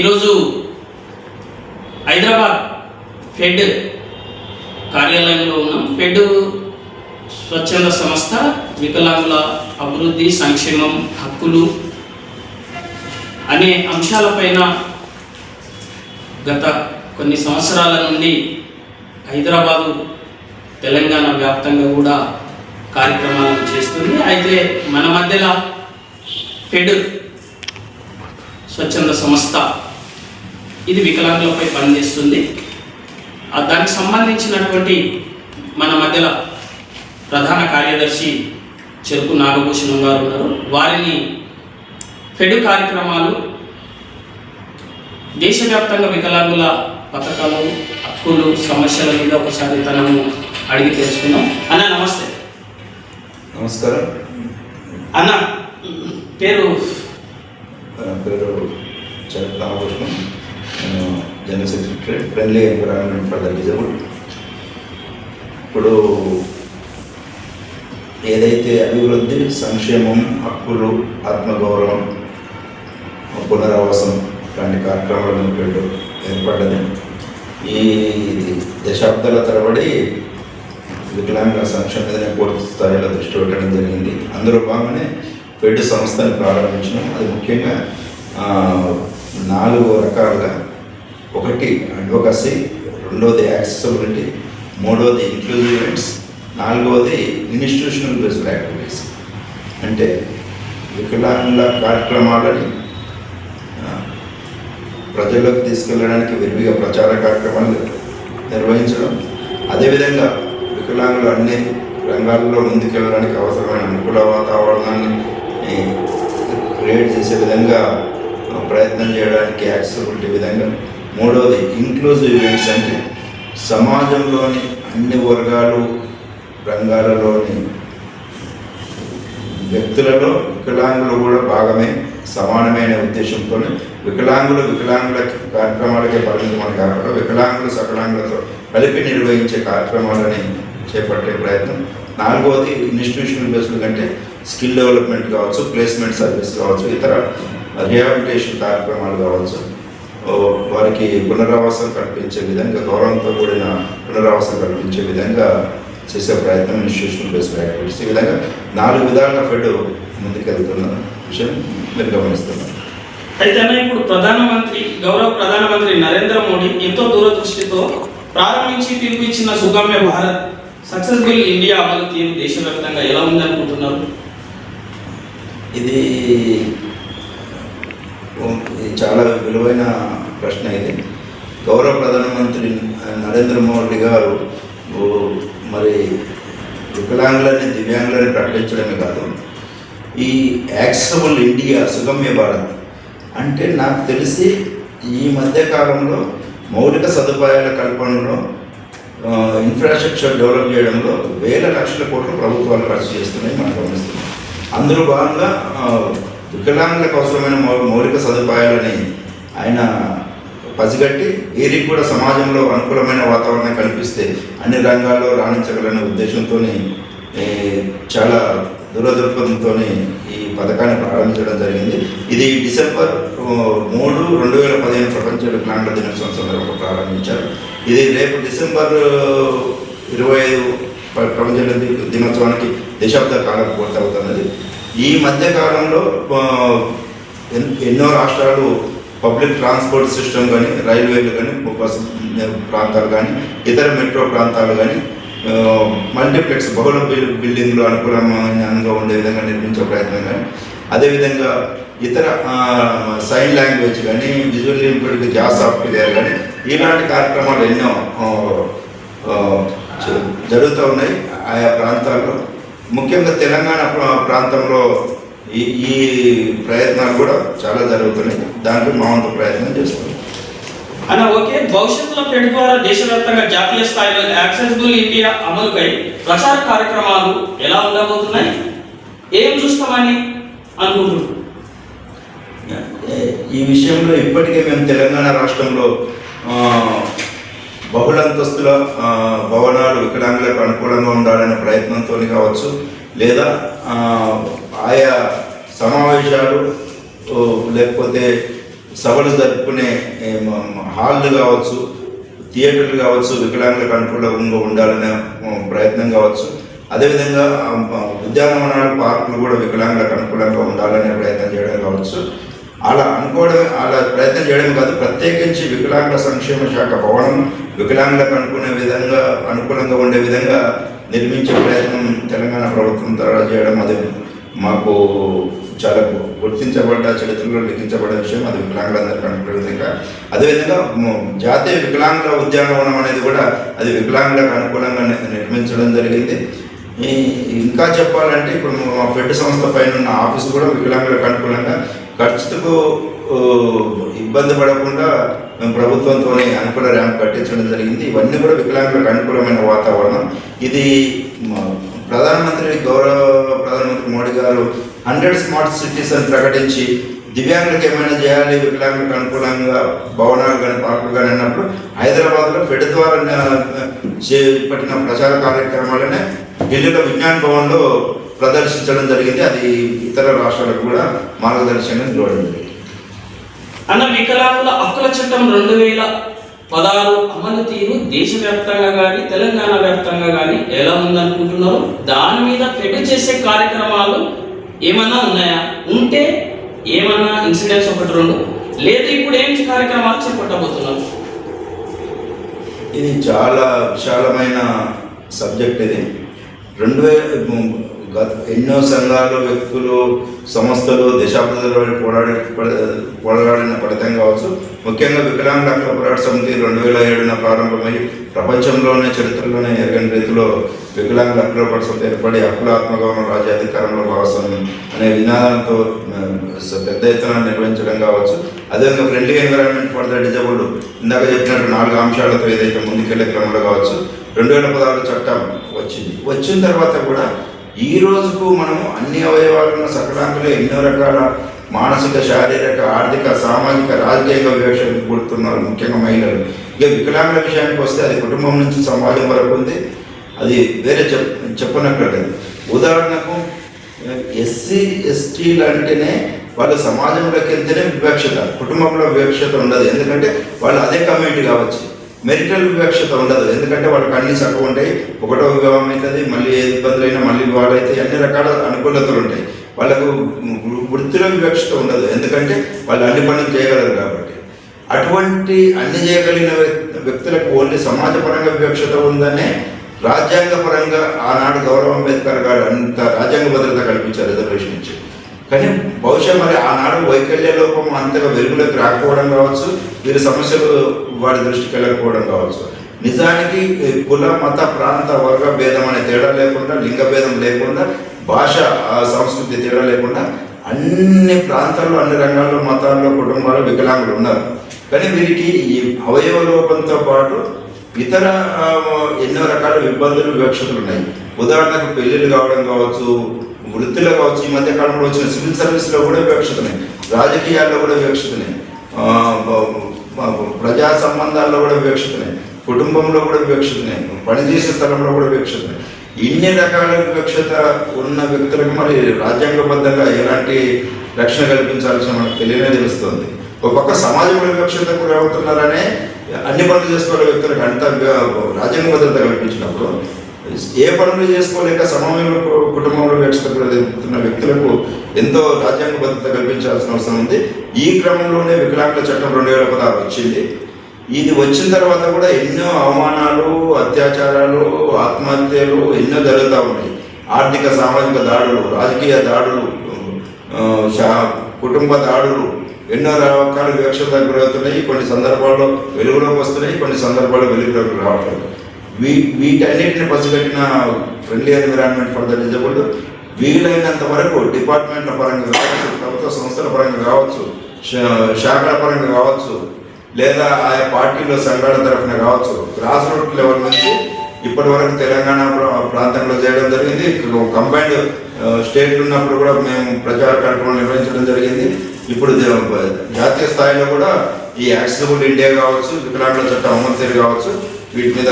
ఈరోజు హైదరాబాద్ ఫెడ్ కార్యాలయంలో ఉన్నాం. ఫెడ్ స్వచ్ఛంద సంస్థ వికలాంగుల అభివృద్ధి సంక్షేమం హక్కులు అనే అంశాలపైన గత కొన్ని సంవత్సరాల నుండి హైదరాబాదు తెలంగాణ వ్యాప్తంగా కూడా కార్యక్రమాలను చేస్తుంది. అయితే మన మధ్యలో ఫెడ్ స్వచ్ఛంద సంస్థ ఇది వికలాంగులపై పనిచేస్తుంది. దానికి సంబంధించినటువంటి మన మధ్యలో ప్రధాన కార్యదర్శి చెరుకు నాగభూషణం గారు ఉన్నారు. వారిని ఫెడ్ కార్యక్రమాలు దేశవ్యాప్తంగా వికలాంగుల పథకాలు హక్కులు సమస్యల మీద ఒకసారి తనను అడిగి తెలుసుకుందాం. అన్న నమస్తే. నమస్కారం. అన్న పేరు? పేరు చరక్ నేను general secretary friendly environment for the disabled ఇప్పుడు ఏదైతే అభివృద్ధి సంక్షేమం హక్కులు ఆత్మగౌరవం పునరావాసం లాంటి కార్యక్రమాలను పెట్టు ఏర్పడ్డది. ఈ దశాబ్దాల తరబడి వికలాంగుల సంక్షేమ మీదనే పూర్తి స్థాయిలో దృష్టి పెట్టడం జరిగింది. అందులో భాగంగానే ఫెడ్ సంస్థను ప్రారంభించడం అది ముఖ్యంగా నాలుగు రకాలుగా ఒకటి అడ్వకసీ రెండోది యాక్సెసిబిలిటీ మూడోది ఇంక్లూజివ్ ఈవెంట్స్ నాలుగవది ఇన్స్టిట్యూషనల్ బేస్డ్ యాక్టివిటీస్ అంటే వికలాంగుల కార్యక్రమాలని ప్రజల్లోకి తీసుకెళ్ళడానికి విరివిగా ప్రచార కార్యక్రమాలు నిర్వహించడం. అదేవిధంగా వికలాంగులు అన్ని రంగాల్లో ముందుకెళ్ళడానికి అవసరమైన అనుకూల వాతావరణాన్ని క్రియేట్ చేసే విధంగా ప్రయత్నం చేయడానికి యాక్సెసిబిలిటీ విధంగా మూడవది ఇంక్లూజివ్ ఈవెంట్స్ అంటే సమాజంలోని అన్ని వర్గాలు రంగాలలోని వ్యక్తులలో వికలాంగులు కూడా భాగమే సమానమైన ఉద్దేశంతో వికలాంగులు వికలాంగుల కార్యక్రమాలకే పరిమితమని కాకుండా వికలాంగులు సకలాంగులతో కలిపి నిర్వహించే కార్యక్రమాలని చేపట్టే ప్రయత్నం. నాలుగవది ఇన్స్టిట్యూషనల్ బేస్డ్ కంటే స్కిల్ డెవలప్మెంట్ కావచ్చు ప్లేస్మెంట్ సర్వీస్ కావచ్చు ఇతర రిహాబిలిటేషన్ కార్యక్రమాలు కావచ్చు. వారికి పునరావాసం కల్పించే విధంగా గౌరవంతో కూడిన పునరావాసం కల్పించే విధంగా చేసే ప్రయత్నం ఇన్స్టిట్యూషనల్ బేస్డ్ యాక్టివిటీస్ ఈ విధంగా నాలుగు విధాలుగా ఫెడ్ ముందుకెళ్తున్న విషయం మీరు గమనిస్తున్నారు. అయితే ఇప్పుడు ప్రధానమంత్రి గౌరవ ప్రధానమంత్రి నరేంద్ర మోడీ ఎంతో దూరదృష్టితో ప్రారంభించి పిలిపించిన సుగమ్య భారత్ సక్సెస్ఫుల్ ఇండియా అమలు తీరు దేశవ్యాప్తంగా ఎలా ఉందనుకుంటున్నారు? ఇది చాలా విలువైన ప్రశ్న ఇది. గౌరవ ప్రధానమంత్రి నరేంద్ర మోడీ గారు మరి వికలాంగులని దివ్యాంగులని ప్రకటించడమే కాదు. ఈ యాక్సబుల్ ఇండియా సుగమ్య భారత్ అంటే నాకు తెలిసి ఈ మధ్యకాలంలో మౌలిక సదుపాయాల కల్పనలో ఇన్ఫ్రాస్ట్రక్చర్ డెవలప్ చేయడంలో వేల లక్షల కోట్లు ప్రభుత్వాలు ఖర్చు చేస్తున్నాయి మనం గమనిస్తున్నాం. అందులో భాగంగా వికలాంగులకు అవసరమైన మౌ- మౌలిక సదుపాయాలని ఆయన పసిగట్టి వీరికి కూడా సమాజంలో అనుకూలమైన వాతావరణం కల్పిస్తే అన్ని రంగాల్లో రాణించగలనే ఉద్దేశంతో చాలా దూరదృక్పథంతో ఈ పథకాన్ని ప్రారంభించడం జరిగింది. ఇది డిసెంబర్ మూడు రెండు వేల పదిహేను ప్రపంచ వికలాంగుల దినోత్సవం సందర్భంగా ప్రారంభించారు. ఇది రేపు డిసెంబర్ ఇరవై ఐదు ప్రపంచ దినోత్సవానికి దశాబ్ద కాలం పూర్తవుతున్నది. ఈ మధ్య కాలంలో ఎన్- ఎన్నో రాష్ట్రాలు పబ్లిక్ ట్రాన్స్పోర్ట్ సిస్టమ్ కానీ రైల్వేలు కానీ బస్ ప్రాంతాలు కానీ ఇతర మెట్రో ప్రాంతాలు కానీ మల్టీప్లెక్స్ బహుళ బిల్ బిల్డింగ్లు అనుకూలంగా ఉండే విధంగా నిర్మించే ప్రయత్నం కానీ అదేవిధంగా ఇతర సైన్ లాంగ్వేజ్ కానీ విజువల్ ఇంప్రూవ్డ్ గ్యాస్ సాఫ్ట్వేర్ కానీ ఇలాంటి కార్యక్రమాలు ఎన్నో జరుగుతూ ఉన్నాయి ఆయా ప్రాంతాల్లో. ముఖ్యంగా తెలంగాణ ప్రా- ప్రాంతంలో ఈ ఈ ప్రయత్నాలు కూడా చాలా జరుగుతున్నాయి. దాంట్లో మా వంతు ప్రయత్నం చేస్తున్నాం. అన్న ఓకే. భవిష్యత్తులో ఫెడ్ ద్వారా దేశవ్యాప్తంగా జాతీయ స్థాయిలో యాక్సెసిబుల్ ఇండియా అమలుకై ప్రచార కార్యక్రమాలు ఎలా ఉండబోతున్నాయి? ఏం చూస్తామని అనుకుంటున్నారు? ఏ- ఈ విషయంలో ఇప్పటికే మేము తెలంగాణ రాష్ట్రంలో బహుళంతస్తుల భవనాలు వికలాంగులకు అనుకూలంగా ఉండాలనే ప్రయత్నంతో కావచ్చు లేదా ఆయా సమావేశాలు లేకపోతే సభలు జరుపుకునే హాళ్ళు కావచ్చు థియేటర్లు కావచ్చు వికలాంగులకు అనుకూలంగా ఉండాలనే ప్రయత్నం కావచ్చు. అదేవిధంగా ఉద్యానవనాలు పార్కులు కూడా వికలాంగులకు అనుకూలంగా ఉండాలనే ప్రయత్నం చేయడం కావచ్చు. అలా అనుకోవడం అలా ప్రయత్నం చేయడం కాదు ప్రత్యేకించి వికలాంగుల సంక్షేమ శాఖ భవనం వికలాంగులకు అనుకునే విధంగా అనుకూలంగా ఉండే విధంగా నిర్మించే ప్రయత్నం తెలంగాణ ప్రభుత్వం ద్వారా చేయడం అది మాకు చాలా గుర్తించబడ్డ చరిత్రలో లిఖించబడ్డ విషయం అది వికలాంగులందరికీ అనుకునే విధంగా. అదేవిధంగా జాతీయ వికలాంగుల ఉద్యానవనం అనేది కూడా అది వికలాంగులకు అనుకూలంగా నిర్మించడం జరిగింది. ఇంకా చెప్పాలంటే ఇప్పుడు మా ఫెడ్ సంస్థ పైన ఉన్న ఆఫీస్ కూడా వికలాంగులకు అనుకూలంగా ఖర్చుకు ఇబ్బంది పడకుండా మేము ప్రభుత్వంతో అనుకూల ర్యాంప్ కట్టించడం జరిగింది. ఇవన్నీ కూడా వికలాంగులకు అనుకూలమైన వాతావరణం. ఇది ప్రధానమంత్రి గౌరవ ప్రధానమంత్రి మోడీ గారు హండ్రెడ్ స్మార్ట్ సిటీస్ అని ప్రకటించి దివ్యాంగులకు ఏమైనా చేయాలి వికలాంగులకు అనుకూలంగా భవనాలు కానీ పార్కులు కానీ అన్నప్పుడు హైదరాబాద్లో ఫెడ్ ద్వారా చేపట్టిన ప్రచార కార్యక్రమాలనే ఢిల్లీలో విజ్ఞాన్ భవన్లో ప్రదర్శించడం జరిగింది. అది ఇతర రాష్ట్రాలకు కూడా మార్గదర్శకంగా నిలవడం జరిగింది అన్న వికలాంగుల హక్కుల చట్టం రెండు వేల పదహారు అమలు తీరు దేశవ్యాప్తంగా కానీ తెలంగాణ వ్యాప్తంగా కానీ ఎలా ఉందనుకుంటున్నారు దాని మీద ఫెడ్ చేసే కార్యక్రమాలు ఏమన్నా ఉన్నాయా? ఉంటే ఏమన్నా ఇన్సిడెంట్స్ ఒకటి రెండు? లేదా ఇప్పుడు ఏం కార్యక్రమాలు చేపట్టబోతున్నారు ఇది చాలా విశాలమైన సబ్జెక్ట్ ఇది. రెండు గత ఎన్నో సంఘాలు వ్యక్తులు సంస్థలు దశాబ్దాలు పోరాడి పోరాడిన ఫలితం కావచ్చు. ముఖ్యంగా వికలాంగుల హక్కుల పోరాట సమితి రెండు వేల ఏడున ప్రారంభమై ప్రపంచంలోనే చరిత్రలోనే ఎరగని రీతిలో వికలాంగుల హక్కుల పోరాట సమితి ఏర్పడి హక్కుల ఆత్మగౌరవం రాజ్యాధికారంలో భాగస్వామ్యం అనే విధానంతో పెద్ద ఎత్తున నిర్వహించడం కావచ్చు. అదేవిధంగా friendly environment for the disabled. ఇందాక చెప్పినట్టు నాలుగు అంశాలతో ఏదైతే ముందుకెళ్ళే క్రమంలో కావచ్చు. రెండు వేల పదహారు చట్టం వచ్చింది. వచ్చిన తర్వాత కూడా ఈ రోజుకు మనము అన్ని అవయవాలను సకలాంకులు ఎన్నో రకాల మానసిక శారీరక ఆర్థిక సామాజిక రాజకీయంగా వివక్షకు పుడుతున్నారు ముఖ్యంగా మహిళలు. ఇక వికలాంగుల విషయానికి వస్తే అది కుటుంబం నుంచి సమాజం వరకు ఉంది. అది వేరే చెప్ చెప్పనట్లేదు ఉదాహరణకు ఎస్సీ ఎస్టీలు అంటేనే వాళ్ళు సమాజంలోకి వెళ్తేనే వివక్షత కుటుంబంలో వివక్షత ఉండదు. ఎందుకంటే వాళ్ళు అదే కమ్యూనిటీ కావచ్చు. మెరిటల్ వివక్షత ఉండదు. ఎందుకంటే వాళ్ళకి అన్ని చక్కగా ఉంటాయి ఒకటో వివాహం అవుతుంది మళ్ళీ ఏ ఇబ్బందులు అయినా మళ్ళీ వివాహాలు అయితే అన్ని రకాల అనుకూలతలు ఉంటాయి. వాళ్ళకు వృత్తిలో వివక్షత ఉండదు. ఎందుకంటే వాళ్ళు అన్ని పనులు చేయగలరు కాబట్టి. అటువంటి అన్ని చేయగలిగిన వ్యక్- వ్యక్తులకు ఓన్లీ సమాజపరంగా వివక్షత ఉందనే రాజ్యాంగపరంగా ఆనాడు గౌరవ అంబేద్కర్ గారు అంత రాజ్యాంగ భద్రత కల్పించారు రిజర్వేషన్ ఇచ్చి కానీ బహుశా మరి ఆనాడు వైకల్య లోపం అంతగా వెలుగులోకి రాకపోవడం కావచ్చు వీరి సమస్యలు వారి దృష్టికి వెళ్ళకపోవడం కావచ్చు. నిజానికి కుల మత ప్రాంత వర్గ భేదం అనే తేడా లేకుండా లింగ భేదం లేకుండా భాష ఆ, సంస్కృతి తేడా లేకుండా అన్ని ప్రాంతాల్లో అన్ని రంగాల్లో మతాల్లో కుటుంబాలు వికలాంగులు ఉన్నారు. కానీ వీరికి ఈ అవయవ లోపంతో పాటు ఇతర ఎన్నో రకాల ఇబ్బందులు వివక్షతలు ఉన్నాయి. ఉదాహరణకు పెళ్ళిళ్ళు కావడం కావచ్చు వృత్తిలో కావచ్చు ఈ మధ్య కాలంలో వచ్చిన సివిల్ సర్వీస్లో కూడా వివక్షతనే రాజకీయాల్లో కూడా వివక్షతనే ప్రజా సంబంధాల్లో కూడా వివక్షతనే కుటుంబంలో కూడా వివక్షతనే పనిచేసే స్థలంలో కూడా వివక్షతనే. ఇన్ని రకాల వివక్షత ఉన్న వ్యక్తులకు మరి రాజ్యాంగబద్ధంగా ఎలాంటి రక్షణ కల్పించాల్సిన మనకు తెలియనే తెలుస్తుంది. ఒక పక్క సమాజంలో వివక్షత గురవుతున్నారనే అన్ని పనులు చేసుకోవాలి వ్యక్తులకు అంత రాజ్యాంగ భద్రత కల్పించినప్పుడు ఏ పనులు చేసుకోలేక సమయంలో కు- కుటుంబంలో వివక్షత వ్యక్తులకు ఎంతో రాజ్యాంగ భద్రత కల్పించాల్సిన అవసరం ఉంది. ఈ క్రమంలోనే వికలాంగుల చట్టం రెండు వేల పదహారు వచ్చింది. ఇది వచ్చిన తర్వాత కూడా ఎన్నో అవమానాలు అత్యాచారాలు ఆత్మహత్యలు ఎన్నో జరుగుతూ ఉన్నాయి. ఆర్థిక సామాజిక దాడులు రాజకీయ దాడులు కుటుంబ దాడులు ఎన్నో రకాల వివక్షత గురవుతున్నాయి. కొన్ని సందర్భాల్లో వెలుగులోకి వస్తున్నాయి కొన్ని సందర్భాల్లో వెలుగులోకి రావట్లేదు. వీ వీటన్నిటిని పసిగట్టిన friendly environment for the disabled వీలైనంత వరకు డిపార్ట్మెంట్ల పరంగా కావచ్చు ప్రభుత్వ సంస్థల పరంగా కావచ్చు శాఖల పరంగా కావచ్చు లేదా ఆయా పార్టీలో సంఘాల తరఫున కావచ్చు గ్రాస్ రూట్ లెవెల్ నుంచి ఇప్పటి వరకు తెలంగాణ ప్రాంతంలో చేయడం జరిగింది. కంబైన్డ్ స్టేట్లు ఉన్నప్పుడు కూడా మేము ప్రచార కార్యక్రమం నిర్వహించడం జరిగింది. ఇప్పుడు జాతీయ స్థాయిలో కూడా ఈ యాక్సిబుల్ ఇండియా కావచ్చు వికలాంగుల చట్టం అమలు తీరు కావచ్చు వీటి మీద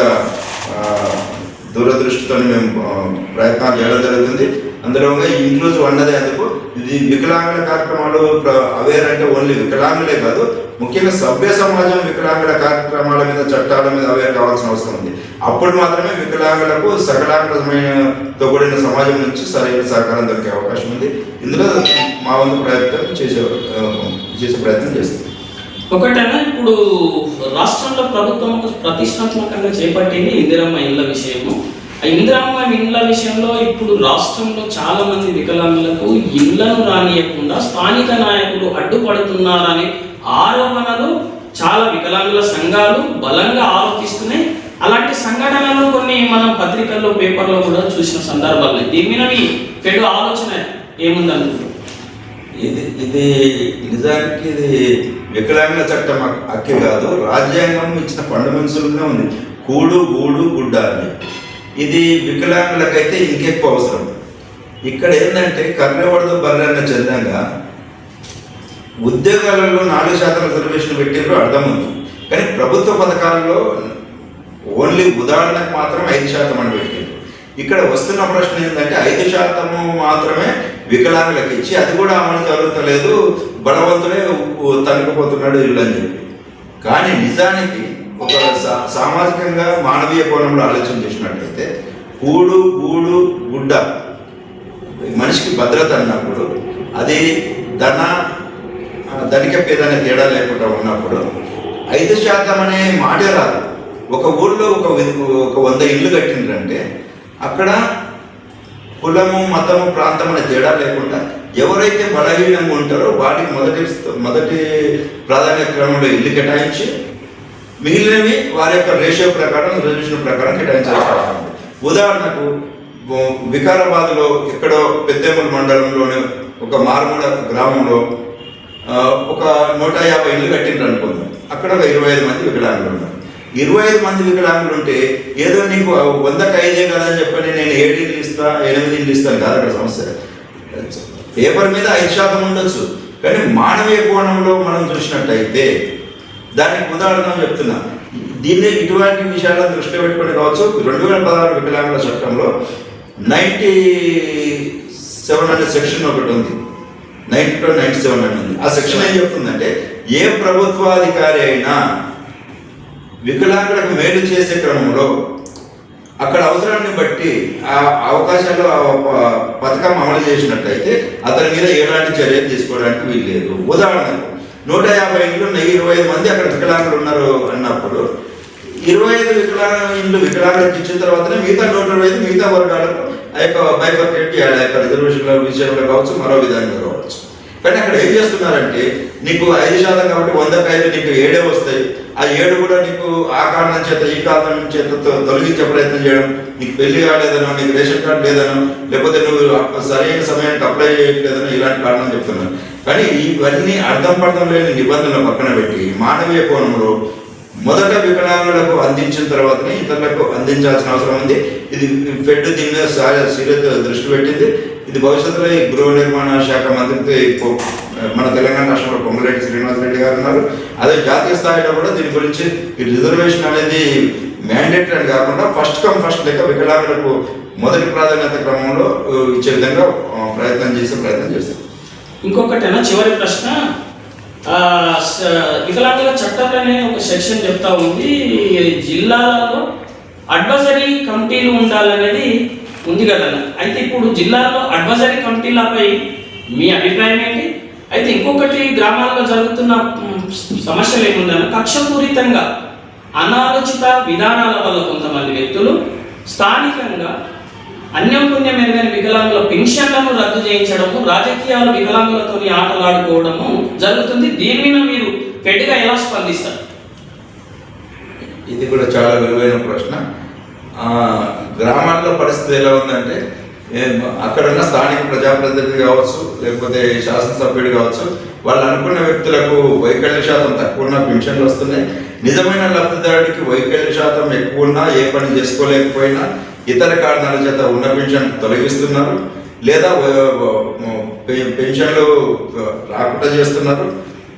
దూరదృష్టితో మేము ప్రయత్నాలు చేయడం జరుగుతుంది. అందులో ఇంక్లూజివ్ అన్నదే అందుకు ఇది వికలాంగుల కార్యక్రమాలు అవేర్ అంటే ఓన్లీ వికలాంగులే కాదు ముఖ్యంగా సభ్య సమాజం వికలాంగుల కార్యక్రమాల మీద చట్టాల మీద అవేర్ కావాల్సిన అవసరం ఉంది. అప్పుడు మాత్రమే వికలాంగులకు సకలాంగులతో కూడిన సమాజం నుంచి సరైన సహకారం దొరికే అవకాశం ఉంది. ఇందులో మా వంతు ప్రయత్నం చేసే చేసే ప్రయత్నం చేస్తుంది ఒకటైనా? ఇప్పుడు రాష్ట్రంలో ప్రభుత్వం ఒక ప్రతిష్టాత్మకంగా చేపట్టింది ఇందిరమ్మ ఇళ్ళ విషయము. ఆ ఇందిరమ్మ ఇండ్ల విషయంలో ఇప్పుడు రాష్ట్రంలో చాలా మంది వికలాంగులకు ఇళ్ళను రానియకుండా స్థానిక నాయకులు అడ్డుపడుతున్నారనే ఆరోపణలు చాలా వికలాంగుల సంఘాలు బలంగా ఆరోపిస్తున్నాయి. అలాంటి సంఘటనలు కొన్ని మనం పత్రికల్లో పేపర్లో కూడా చూసిన సందర్భాలు దీని మీద మీ చెడు ఆలోచన ఏముందనుకుంటున్నారు? ఇది ఇది నిజానికి ఇది వికలాంగుల చట్టం హక్- కాదు రాజ్యాంగం ఇచ్చిన ఫండమెంటల్గానే ఉంది. కూడు గూడు గుడ్డ అని. ఇది వికలాంగులకైతే ఇంకెక్కువ అవసరం. ఇక్కడ ఏంటంటే కర్రెవడదు బర్రెన్న చందంగా ఉద్యోగాలలో నాలుగు శాతం రిజర్వేషన్ పెట్టారు అర్థం ఉంది. కానీ ప్రభుత్వ పథకాలలో ఓన్లీ ఉదాహరణకు మాత్రం ఐదు శాతం అని పెట్టింది ఇక్కడ వస్తున్న ప్రశ్న ఏంటంటే ఐదు శాతము మాత్రమే వికలాంగులకు ఇచ్చి అది కూడా అమలు జరుగుతలేదు. బలవంతుడే ఉ- తనుకుపోతున్నాడు ఇల్లు చెప్పి. కానీ నిజానికి ఒక సా- సామాజికంగా మానవీయ కోణంలో ఆలోచన చేసినట్లయితే కూడు గూడు గుడ్డ మనిషికి భద్రత అన్నప్పుడు అది ధన ధనిక పేదనే తేడా లేకుండా ఉన్నప్పుడు ఐదు శాతం అనే మాట రాదు. ఒక ఊళ్ళో ఒక ఒక వంద ఇల్లు కట్టిండ్రంటే అక్కడ కులము మతము ప్రాంతం అనే తేడా లేకుండా ఎవరైతే బలహీనంగా ఉంటారో వాటికి మొదటి మొదటి ప్రాధాన్య క్రమంలో ఇల్లు కేటాయించి మిగిలినవి వారి యొక్క రేషియో ప్రకారం రిజర్వేషన్ ప్రకారం కేటాయించాల్సి ఉదాహరణకు వికారాబాద్లో ఎక్కడో పెద్దేముల మండలంలోని ఒక మారుమూల గ్రామంలో ఒక నూట యాభై ఇల్లు కట్టిండ్రు అనుకుందాం అక్కడ ఒక ఇరవై ఐదు మంది వికలాంగులు ఉన్నారు. ఇరవై ఐదు మంది వికలాంగులు ఉంటే ఏదో నీకు వందకు ఐదే కదా అని చెప్పని నేను ఏడు ఇల్లు ఇస్తా ఎనిమిది ఇల్లు ఇస్తాను. కాదు అక్కడ సమస్య పేపర్ మీద ఐదు శాతం ఉండొచ్చు. కానీ మానవీయ కోణంలో మనం చూసినట్టయితే దానికి ఉదాహరణ చెప్తున్నా. దీన్ని ఇటువంటి విషయాలను దృష్టిలో పెట్టుకొని కావచ్చు. రెండు వేల పదహారు వికలాంగుల చట్టంలో నైంటీ సెవెన్ అనే సెక్షన్ ఒకటి ఉంది. నైన్టీ టూ నైన్టీ సెవెన్ అని ఉంది. ఆ సెక్షన్ ఏం చెప్తుందంటే ఏ ప్రభుత్వాధికారి అయినా వికలాంగులకు మేలు చేసే క్రమంలో అక్కడ అవసరాన్ని బట్టి ఆ అవకాశాలు పథకం అమలు చేసినట్టయితే అతని మీద ఎలాంటి చర్యలు తీసుకోవడానికి వీల్లేదు. ఉదాహరణకు నూట యాభై ఇండ్లు ఉన్నాయి ఇరవై ఐదు మంది అక్కడ వికలాంగులు ఉన్నారు అన్నప్పుడు ఇరవై ఐదు వికలాంగ ఇండ్లు వికలాంగులకు ఇచ్చిన తర్వాతనే మిగతా నూట ఇరవై ఐదు మిగతా వర్గాలకు ఆ యొక్క బైఫర్కేట్ చేయాలి ఆ యొక్క రిజర్వేషన్ల విషయంలో కావచ్చు మరో విధంగా కావచ్చు. కానీ అక్కడ ఏం చేస్తున్నారంటే నీకు ఐదు శాతం కాబట్టి వంద కాయలు నీకు ఏడే వస్తాయి. ఆ ఏడు కూడా నీకు ఆ కారణం చేత ఈ కారణం చేత తొలగించే ప్రయత్నం చేయడం నీకు పెళ్ళి కాలేదనో నీకు రేషన్ కార్డు లేదనో లేకపోతే నువ్వు సరైన సమయానికి అప్లై చేయట్లేదనో ఇలాంటి కారణం చెప్తున్నాను కానీ ఇవన్నీ అర్థం పర్థం లేని నిబంధనలు పక్కన పెట్టి మానవీయ కోణంలో మొదట వికలాంగులకు అందించిన తర్వాతనే ఇతరులకు అందించాల్సిన అవసరం ఉంది. ఇది ఫెడ్ దీని మీద సీరియస్ దృష్టి పెట్టింది. ఇది భవిష్యత్తులో ఈ గృహ నిర్మాణ శాఖ మంత్రితో మన తెలంగాణ రాష్ట్రంలో పొంగులేటి శ్రీనివాస్ రెడ్డి గారు ఉన్నారు. అదే జాతీయ స్థాయిలో కూడా దీని గురించి ఈ రిజర్వేషన్ అనేది మ్యాండేటరీ అని కాకుండా ఫస్ట్ కమ్ ఫస్ట్ లెక్క వికలాంగులకు మొదటి ప్రాధాన్యత క్రమంలో ఇచ్చే విధంగా ప్రయత్నం చేసే ప్రయత్నం చేస్తాం. ఇంకొకటేనా చివరి ప్రశ్న ఆ, స- అనే ఒక సెక్షన్ చెప్తా ఉంది. జిల్లాలలో అడ్వైజరీ కమిటీలు ఉండాలనేది ఉంది కదా అయితే ఇప్పుడు జిల్లాలో అడ్వైజరీ కమిటీలపై మీ అభిప్రాయం ఏంటి? అయితే ఇంకొకటి గ్రామాల్లో జరుగుతున్న సమస్యలు ఏముందన్న కక్షపూరితంగా అనాలోచిత విధానాల వల్ల కొంతమంది వ్యక్తులు స్థానికంగా అన్యం పుణ్యం ఎరగని వికలాంగుల పెన్షన్లను రద్దు చేయించడము రాజకీయాలు వికలాంగులతో ఆటలాడుకోవడము జరుగుతుంది. దీని మీద మీరు గట్టిగా ఎలా స్పందిస్తారు? ఇది కూడా చాలా విలువైన ప్రశ్న. గ్రామాల్లో పరిస్థితి ఎలా ఉందంటే అక్కడున్న స్థానిక ప్రజాప్రతినిధి కావచ్చు లేకపోతే శాసనసభ్యుడు కావచ్చు వాళ్ళు అనుకున్న వ్యక్తులకు వైకల్య శాతం తక్కువ ఉన్న పెన్షన్లు వస్తున్నాయి. నిజమైన లబ్ధిదారుడికి వైకల్య శాతం ఎక్కువ ఉన్నా ఏ పని చేసుకోలేకపోయినా ఇతర కారణాల చేత ఉన్న పెన్షన్ తొలగిస్తున్నారు లేదా పెన్షన్లు రాకుండా చేస్తున్నారు.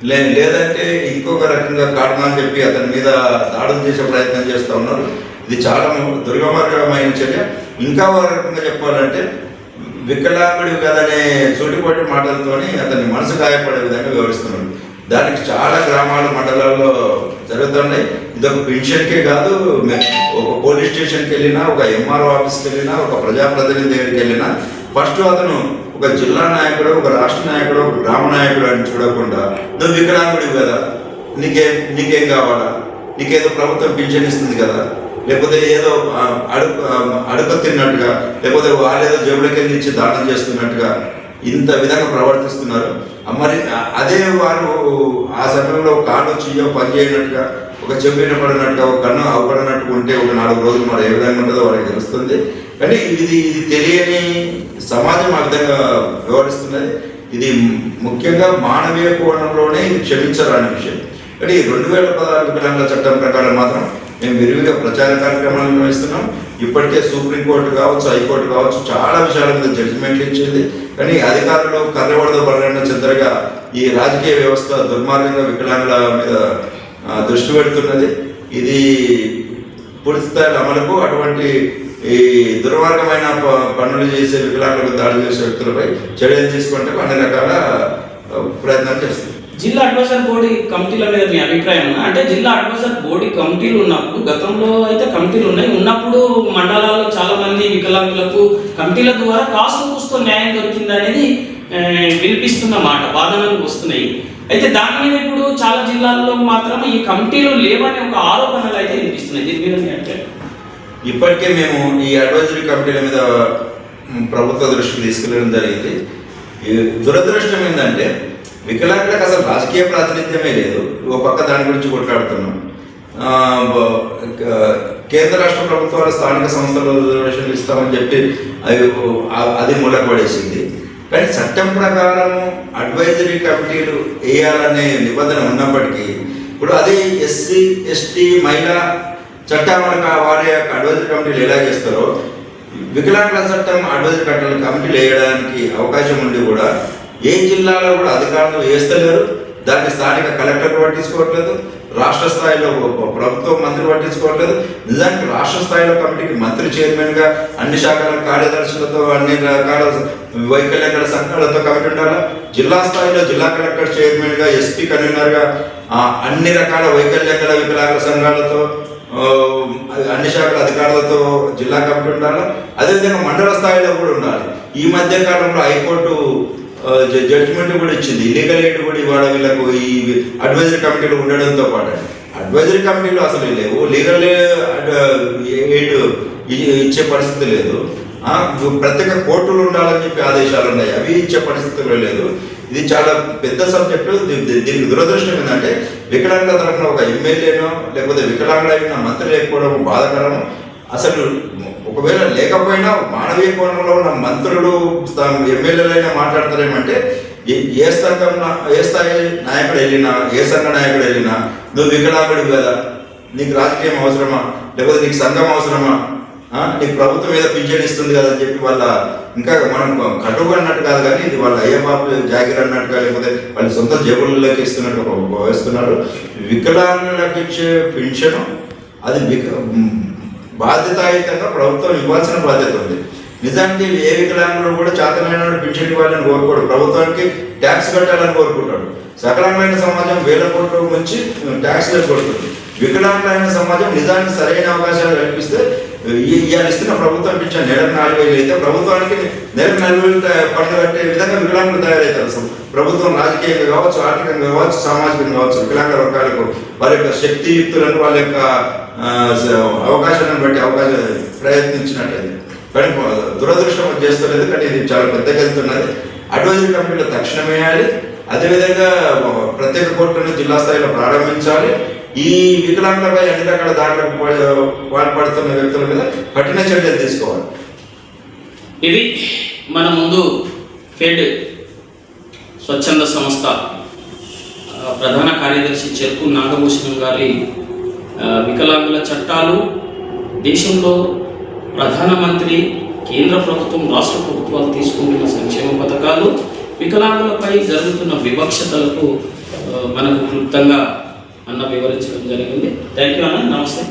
లే లేదంటే ఇంకొక రకంగా కారణాలు చెప్పి అతని మీద దాడులు చేసే ప్రయత్నం చేస్తూ ఉన్నారు. ఇది చాలా దుర్గమార్గమైన చర్య. ఇంకా ఒక రకంగా చెప్పాలంటే వికలాంగుడు కదనే సూటిపోటి మాటలతోని అతని మనసు గాయపడే విధంగా వివరిస్తున్నాడు దానికి చాలా గ్రామాలు మండలాల్లో జరుగుతున్నాయి. ఇది ఒక పెన్షన్కే కాదు ఒక పోలీస్ స్టేషన్కి వెళ్ళినా ఒక ఎంఆర్ఓ ఆఫీస్కి వెళ్ళినా ఒక ప్రజాప్రతినిధి దగ్గరికి వెళ్ళినా ఫస్ట్ అతను ఒక జిల్లా నాయకుడు ఒక రాష్ట్ర నాయకుడు ఒక గ్రామ నాయకుడు అని చూడకుండా నువ్వు వికలాంగుడివి కదా? నీకేం నీకేం కావాలా? నీకేదో ప్రభుత్వం పింఛన్ ఇస్తుంది కదా? లేకపోతే ఏదో ఆ, అడుగు అడుగు తిన్నట్టుగా లేకపోతే వాళ్ళేదో జేబులకి ఇచ్చి దానం చేస్తున్నట్టుగా ఇంత విధంగా ప్రవర్తిస్తున్నారు. మరి అదే వారు ఆ సమయంలో కాళ్ళు చెయ్యో పని చేయనట్టుగా ఒక చెంపిన పడినట్టుగా ఒక కన్ను అవపడినట్టు ఉంటే ఒక నాలుగు రోజులు మరి ఏ విధంగా ఉంటుందో వారికి తెలుస్తుంది. కానీ ఇది ఇది తెలియని సమాజం ఆ విధంగా వ్యవహరిస్తున్నది. ఇది ముఖ్యంగా మానవీయ కోణంలోనే ఇది క్షమించరాని విషయం. కానీ రెండు వేల పదహారు పిల్లల చట్టం ప్రకారం మాత్రం మేము విరివిగా ప్రచార కార్యక్రమాలు నిర్వహిస్తున్నాం. ఇప్పటికే సుప్రీంకోర్టు కావచ్చు హైకోర్టు కావచ్చు చాలా విషయాల మీద జడ్జిమెంట్లు ఇచ్చింది. కానీ అధికారులు కర్రవడద పడకుండా చెందరగా ఈ రాజకీయ వ్యవస్థ దుర్మార్గంగా వికలాంగుల మీద దృష్టి పెడుతున్నది. ఇది పూర్తి స్థాయిలో అమలుకు అటువంటి ఈ దుర్మార్గమైన ప- పనులు చేసే వికలాంగులకు దాడి చేసే వ్యక్తులపై చర్యలు తీసుకుంటే అన్ని రకాల ప్రయత్నాలు చేస్తుంది జిల్లా అడ్వైజర్ బోర్డు కమిటీల మీద మీ అభిప్రాయం అంటే జిల్లా అడ్వైజర్ బోర్డు కమిటీలు ఉన్నప్పుడు గతంలో అయితే కమిటీలు ఉన్నాయి. ఉన్నప్పుడు మండలాల్లో చాలా మంది వికలాంగులకు కమిటీల ద్వారా కాస్త కూస్తూ న్యాయం దొరికింది అనేది వినిపిస్తున్న మాట వాదనలు వస్తున్నాయి. అయితే దాని మీద ఇప్పుడు చాలా జిల్లాల్లో మాత్రం ఈ కమిటీలు లేవనే ఒక ఆరోపణలు అయితే వినిపిస్తున్నాయి. దీని మీద అంటే ఇప్పటికే మేము ఈ అడ్వైజరీ కమిటీల మీద ప్రభుత్వ దృష్టికి తీసుకెళ్ళడం జరిగింది. దురదృష్టం ఏంటంటే వికలాంగులకు అసలు రాజకీయ ప్రాతినిధ్యమే లేదు. ఒక పక్క దాని గురించి కొట్లాడుతున్నాం. కేంద్ర రాష్ట్ర ప్రభుత్వాలు స్థానిక సంస్థలు రిజర్వేషన్లు ఇస్తామని చెప్పి అవి అది మూలపడేసింది కానీ చట్టం ప్రకారం అడ్వైజరీ కమిటీలు వేయాలనే నిబంధన ఉన్నప్పటికీ ఇప్పుడు అదే ఎస్సీ ఎస్టీ మహిళా చట్టాలను వారి యొక్క అడ్వైజరీ కమిటీలు ఎలా చేస్తారో వికలాంగుల చట్టం అడ్వైజరీ కమిటీలు కమిటీలు వేయడానికి అవకాశం ఉండి కూడా ఏ జిల్లాలో కూడా అధికారులు వేస్తలేరు. దాన్ని స్థానిక కలెక్టర్ పట్టించుకోవట్లేదు. రాష్ట్ర స్థాయిలో ప్రభుత్వ మంత్రి పట్టించుకోవట్లేదు. నిజానికి రాష్ట్ర స్థాయిలో కమిటీకి మంత్రి చైర్మన్గా అన్ని శాఖల కార్యదర్శులతో అన్ని రకాల వైకల్యంగల సంఘాలతో కమిటీ ఉండాలి? జిల్లా స్థాయిలో జిల్లా కలెక్టర్ చైర్మన్గా ఎస్పీ కన్వీనర్గా అన్ని రకాల వైకల్యంగల వికలాంగ సంఘాలతో అన్ని శాఖల అధికారులతో జిల్లా కమిటీ ఉండాలి? అదేవిధంగా మండల స్థాయిలో కూడా ఉండాలి. ఈ మధ్య కాలంలో హైకోర్టు జడ్జిమెంట్ కూడా ఇచ్చింది. లీగల్ ఎయిడ్ కూడా ఇవాళ వీళ్ళకు ఈ అడ్వైజరీ కమిటీలు ఉండడంతో పాటు. అడ్వైజరీ కమిటీలు అసలు లేవు. లీగల్ ఎయిడ్ ఇచ్చే పరిస్థితి లేదు. ప్రత్యేక కోర్టులు ఉండాలని చెప్పి ఆదేశాలు ఉన్నాయి. అవి ఇచ్చే పరిస్థితులు లేదు. ఇది చాలా పెద్ద సబ్జెక్టు దీ- దీనికి దురదృష్టం ఏంటంటే వికలాంగుల తరఫున ఒక ఎమ్మెల్యేనో లేకపోతే వికలాంగులైన మంత్రి లేకపోవడం బాధకరం. అసలు ఒకవేళ లేకపోయినా మానవీయ కోణంలో ఉన్న మంత్రులు ఎమ్మెల్యేలైనా మాట్లాడతారేమంటే ఏ- ఏ సంఘం ఏ స్థాయి నాయకుడు వెళ్ళినా ఏ సంఘ నాయకుడు వెళ్ళినా నువ్వు వికలాంగుడు కదా నీకు రాజకీయం అవసరమా లేకపోతే నీకు సంఘం అవసరమా? నీకు ప్రభుత్వం ఏదో పింఛన్ ఇస్తుంది కదా అని చెప్పి వాళ్ళ ఇంకా మనం కటువు అన్నట్టు కాదు కానీ ఇది వాళ్ళ అయ్య బాబు జాగిర్ అన్నట్టుగా లేకపోతే వాళ్ళ సొంత జేబుల్లోకి ఇస్తున్నట్టు భావిస్తున్నారు వికలాంగులకు ఇచ్చే పింఛను అది విక బాధ్యతాయుతంగా ప్రభుత్వం ఇవ్వాల్సిన బాధ్యత ఉంది. నిజానికి ఏ వికలాంగులు కూడా చేతనైన పింఛన్ ఇవ్వాలని కోరుకోడు. ప్రభుత్వానికి ట్యాక్స్ కట్టాలని కోరుకుంటాడు. సకలమైన సమాజం వేల కోట్ల నుంచి ట్యాక్స్ కొడుతుంది వికలాంగులైన సమాజం నిజానికి సరైన అవకాశాలు కల్పిస్తే ఈ- ఇవాళ ఇస్తున్న ప్రభుత్వం పింఛన్ నెలకు నాలుగు వేలు అయితే ప్రభుత్వానికి నెలకు నాలుగు వేలు పనులు కట్టే విధంగా వికలాంగులు తయారవుతారు. ప్రభుత్వం రాజకీయంగా కావచ్చు ఆర్థికంగా కావచ్చు సామాజికంగా కావచ్చు వికలాంగ వర్గాలకు వారి యొక్క శక్తియుక్తులను వాళ్ళ యొక్క అవకాశాలను బట్టి అవకాశం ప్రయత్నించినట్లయితే కానీ దురదృష్టం చేస్తున్నది చేస్తలేదు కానీ ఇది చాలా పెద్దగా వెళ్తున్నది అడ్వైజరీ కమిటీలో తక్షణం వేయాలి. అదేవిధంగా ప్రత్యేక కోర్టులను జిల్లా స్థాయిలో ప్రారంభించాలి. ఈ వికలాంగులపై అన్ని రకాల దాడులకు పాల్పడుతున్న వ్యక్తుల మీద కఠిన చర్యలు తీసుకోవాలి. ఇది మన ముందు ఫెడ్ స్వచ్ఛంద సంస్థ ప్రధాన కార్యదర్శి చెరుకు నాగభూషణం గారి వికలాంగుల చట్టాలు దేశంలో ప్రధానమంత్రి కేంద్ర ప్రభుత్వం రాష్ట్ర ప్రభుత్వాలు తీసుకుంటున్న సంక్షేమ పథకాలు వికలాంగులపై జరుగుతున్న వివక్షతలకు మనకు క్లుప్తంగా అన్న వివరించడం జరిగింది. థ్యాంక్ యూ అన్న. నమస్తే.